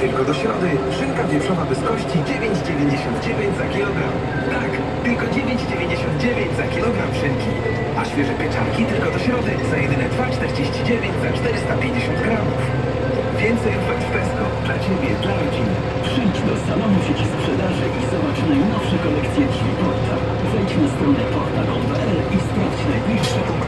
Tylko do środy szynka wieprzowa bez kości 9,99 za kilogram. Tak, tylko 9,99 za kilogram szynki. A świeże pieczarki tylko do środy za jedyne 2,49 za 450 gramów. Więcej ofert w Tesco. Dla Ciebie, dla rodziny. Przyjdź do salonu sieci sprzedaży i zobacz najnowsze kolekcje drzwi Porta. Wejdź na stronę porta.pl i sprawdź najbliższe punkty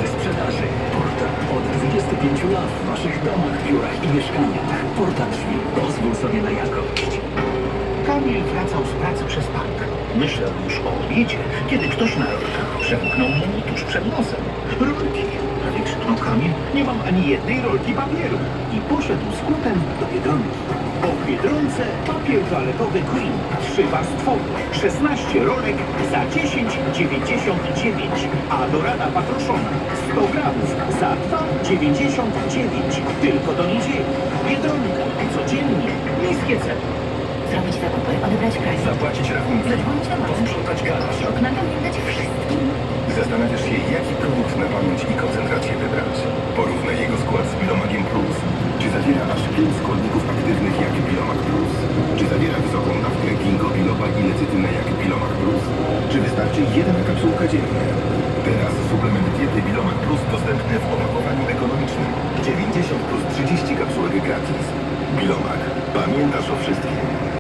25 lat w Waszych domach, biurach i mieszkaniach. Porta drzwi. Pozwól sobie na jakość. Kamil wracał z pracy przez park. Myślał już o obiedzie, kiedy ktoś na rolkach przemknął mu tuż przed nosem. Rolki! Prawie krzyknął Kamil. Nie mam ani jednej rolki papieru. I poszedł z kutem do Biedronki. W Biedronce papier toaletowy Green. Trzy warstwowe. 16 rolek za 10,99. A dorada patroszona 100 gramów za 2,99. Tylko do niedzieli. Biedronka. Codziennie. Niskie ceny. Zrobić zakupy, odebrać prezent, Zapłacić rachunki. zadzwonić do mamy, Posprzątać garaż. okna wymieniać wszystkim. Zastanawiasz się, jaki produkt na pamięć i koncentrację wybrać. Porównaj jego skład z Bilomagiem Plus. Czy zawiera aż 5 składników wystarczy jedna kapsułka dziennie? Teraz suplement diety Bilomag Plus dostępny w opakowaniu ekonomicznym. 90 plus 30 kapsułek gratis. Bilomag. Pamiętasz o wszystkim.